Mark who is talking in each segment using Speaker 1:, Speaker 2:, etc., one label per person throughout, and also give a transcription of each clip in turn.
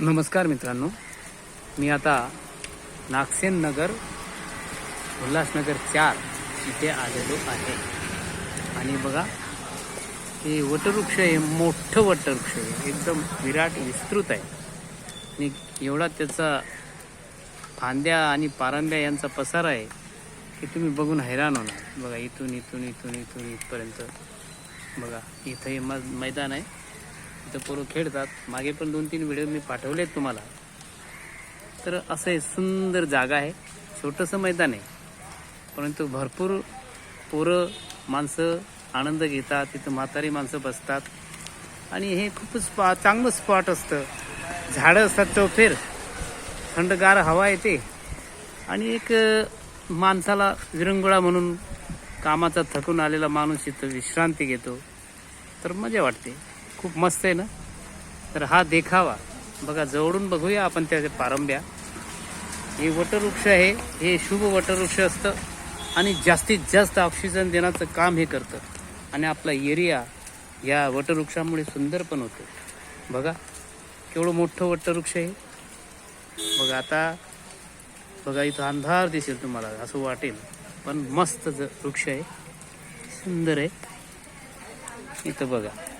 Speaker 1: नमस्कार मित्रांनो. मी आता नागसेन नगर उल्हासनगर चार इथे आलेलो आहे. आणि बघा हे वटवृक्ष आहे मोठं वटवृक्ष आहे. एकदम विराट विस्तृत आहे. आणि एवढा त्याचा फांद्या आणि पारंब्या यांचा पसारा आहे की तुम्ही बघून हैराण होणार. बघा इथून इथून इथून इथून इथपर्यंत. बघा इथं हे मैदान आहे. तिथं पोरं खेळतात. मागे पण दोन तीन व्हिडिओ मी पाठवले आहेत तुम्हाला. तर असं हे सुंदर जागा आहे. छोटंसं मैदान आहे. परंतु भरपूर पोरं माणसं आनंद घेतात. तिथं म्हातारी माणसं बसतात. आणि हे खूपच स्पा चांगलं स्पॉट असतं. झाडं असतात चौफेर. थंडगार हवा येते. आणि एक माणसाला विरंगुळा म्हणून कामाचा थकून आलेला माणूस इथं विश्रांती घेतो. तर मजा वाटते. खूप मस्त आहे ना? तर हा देखावा. बघा जवळून बघूया आपण त्याच्या पारंब्या. हे वटवृक्ष आहे हे शुभ वटवृक्ष असतं आणि जास्तीत जास्त ऑक्सिजन देण्याचं काम हे करतं. आणि आपला एरिया या वटवृक्षामुळे सुंदर पण होतो. बघा केवढं मोठं वटवृक्ष आहे. बघा आता बघा इथं अंधार दिसेल तुम्हाला असं वाटेल. पण मस्त ज- वृक्ष आहे. सुंदर आहे. इथं बघा.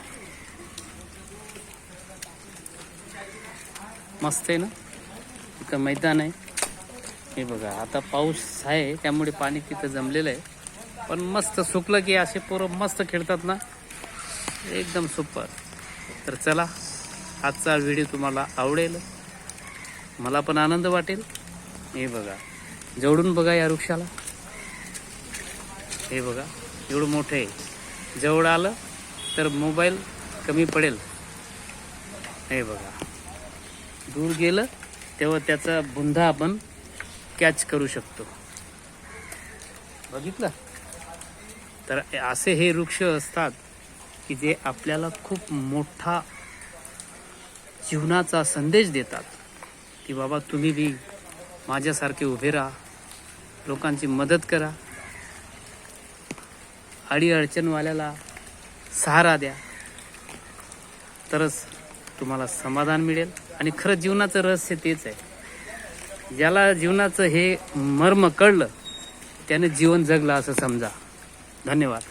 Speaker 1: मस्त आहे ना? इथं मैदान आहे. हे बघा आता पाऊस आहे त्यामुळे पाणी तिथं जमलेलं आहे. पण मस्त सुकलं की असे पोरं मस्त खेळतात ना? एकदम सुपर तर चला आजचा व्हिडिओ तुम्हाला आवडेल. मला पण आनंद वाटेल. हे बघा जवळून बघा या वृक्षाला. हे बघा एवढं मोठं आहे. जवळ आलं तर मोबाईल कमी पडेल. हे बघा. दूर गेलं तेव्हा त्याचा बुंधा आपण कॅच करू शकतो. बघितलं? तर असे हे वृक्ष असतात की जे आपल्याला खूप मोठा जीवनाचा संदेश देतात. की बाबा तुम्ही बी माझ्यासारखे उभे राहा. लोकांची मदत करा. अडी अडचणवाल्याला सहारा द्या. तरच तुम्हाला समाधान मिळेल. आणि खरं जीवनाचं रहस्य तेच आहे. ज्याला जीवनाचं हे मर्म कळलं त्याने जीवन जगलं असं समजा. धन्यवाद.